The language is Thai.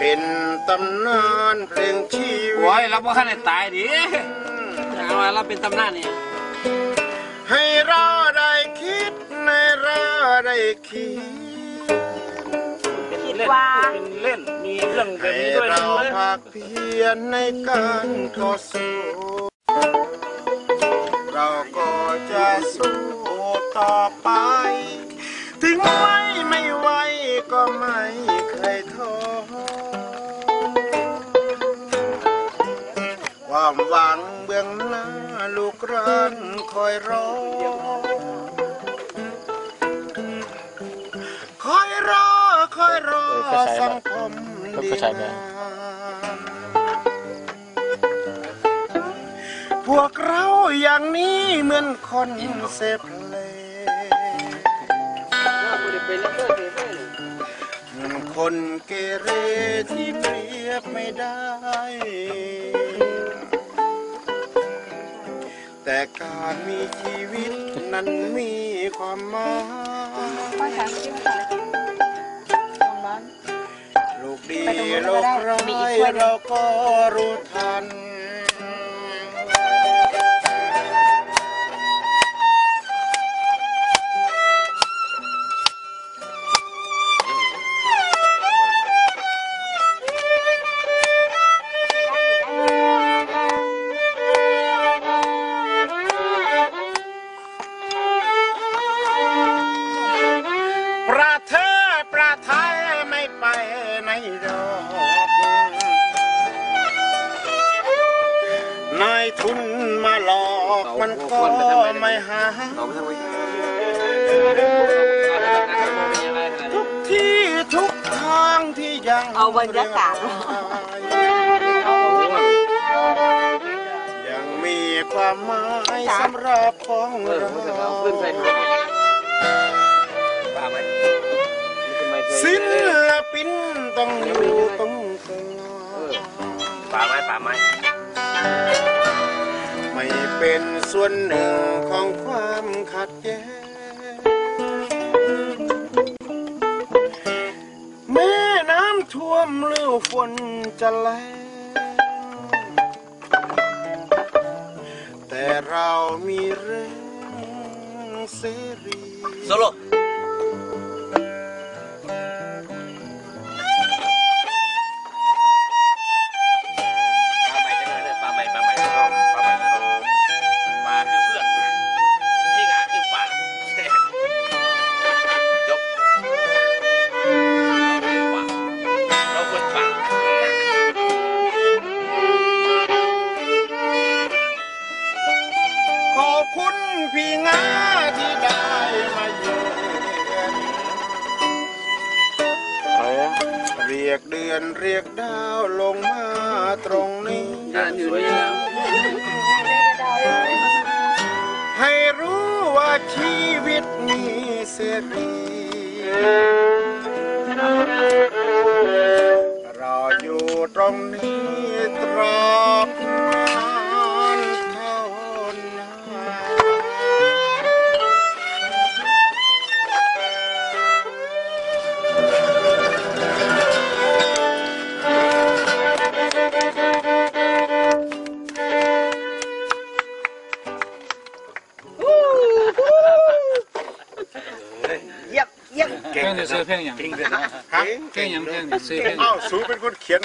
เป็นตำนานเพลงชีวิโอ้ยตเราบ่คันได้ตายดิถามว่าเราเป็นตำนานนี่ให้เราได้คิดให้เราได้คิดคิดว่าเป็นเล่นมีเรื่องแบบให้นี้ด้วยเราเลยภาคเพียรในการต่อสู้เราก็จะสู้ต่อไป ถึงไม่ไม่ไหวก็ไม่ ความหวังเบื้องหน้าลูกรันคอยรอคอยรอคอยรอสังคมดีงามพวกเราอย่างนี้เหมือนคนเสพเลงคนเกเรที่เปรียบไม่ได้ แต่การมีชีวิตนั้นมีความหมายลูกดีลูกร้ายเราก็รู้ทัน ทุนมาหลอกมันก็ไม่หาทุกที่ทุกทางที่ยังเอาบรรยากาศยังมีความหมายสำหรับของเราป่าไหมศิลปินต้องอยู่ตรงกลางป่าไหมป่าไหมไม่ เป็นส่วนหนึ่งของความขัดแย้ง แม่น้ำท่วมหรือฝนจะแรงแต่เรามีแรงเสรีโรียกเดือนเรียกดาวลงมาตรงนี้การอยู่ด้วยกันให้รู้ว่าชีวิตมีเสรีเราอยู่ตรงนี้ตราบ เพลงจะซื้อเพลงอย่างฮะเพลงอย่างเพลงจะซื้อเพลงอ้าวสูเป็นคนเขียน